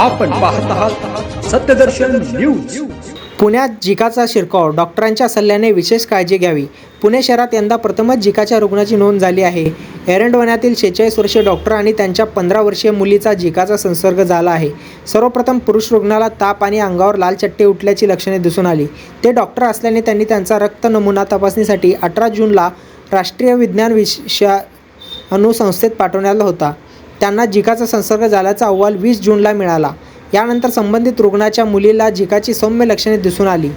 आपण पाहत आहात सत्यदर्शन न्यूज. पुण्यात जिकाचा शिरकाव डॉक्टरांच्या सल्ल्याने विशेष काळजी घ्यावी. पुणे शहरात यंदा प्रथमच जिकाच्या रुग्णाची नोंद झाली आहे. एरंडवण्यातील शेहेचाळीस वर्षीय डॉक्टर आणि त्यांच्या पंधरा वर्षीय मुलीचा जिकाचा संसर्ग झाला आहे. सर्वप्रथम पुरुष रुग्णाला ताप आणि अंगावर लाल चट्टे उठल्याची लक्षणे दिसून आली. ते डॉक्टर असल्याने त्यांनी त्यांचा रक्त नमुना तपासणीसाठी अठरा जूनला राष्ट्रीय विज्ञान विषया अनुसंस्थेत पाठवण्यात होता. त्यांना जिकाचा संसर्ग झाल्याचा अहवाल वीस जूनला मिळाला. यानंतर संबंधित रुग्णाच्या मुलीला जिकाची सौम्य लक्षणे दिसून आली.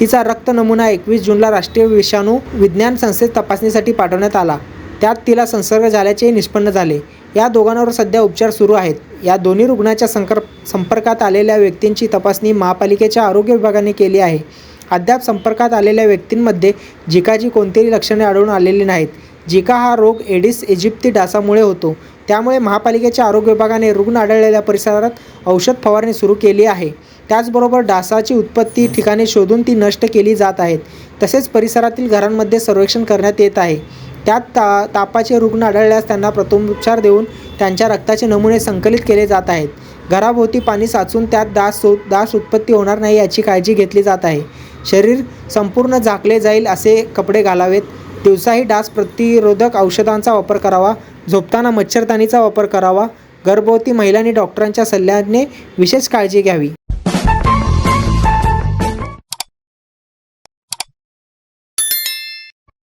तिचा रक्त नमुना एकवीस जूनला राष्ट्रीय विषाणू विज्ञान संस्थेत तपासणीसाठी पाठवण्यात आला. त्यात तिला संसर्ग झाल्याचेही निष्पन्न झाले. या दोघांवर सध्या उपचार सुरू आहेत. या दोन्ही रुग्णाच्या संकर संपर्कात आलेल्या व्यक्तींची तपासणी महापालिकेच्या आरोग्य विभागाने केली आहे. अद्याप संपर्कात आलेल्या व्यक्तींमध्ये जिकाची कोणतीही लक्षणे आढळून आलेली नाहीत. जिका हा रोग एडिस इजिप्ती डासामुळे होतो. त्यामुळे महापालिकेच्या आरोग्य विभागाने रुग्ण आढळलेल्या परिसरात औषध फवारणी सुरू केली आहे. त्याचबरोबर डासाची उत्पत्ती ठिकाणे शोधून ती नष्ट केली जात आहेत. तसेच परिसरातील घरांमध्ये सर्वेक्षण करण्यात येत आहे. त्यात ता तापाचे रुग्ण आढळल्यास त्यांना प्रथमोपचार देऊन त्यांच्या रक्ताचे नमुने संकलित केले जात आहेत. घराभोवती पाणी साचून त्यात डास दास डास उत्पत्ती होणार नाही याची काळजी घेतली जात आहे. शरीर संपूर्ण झाकले जाईल असे कपडे घालावेत. दिवसाही डास प्रतिरोधक औषधांचा वापर करावा झोपताना मच्छरदाणीचा वापर करावा गर्भवती महिलांनी डॉक्टरांच्या सल्ल्याने विशेष काळजी घ्यावी.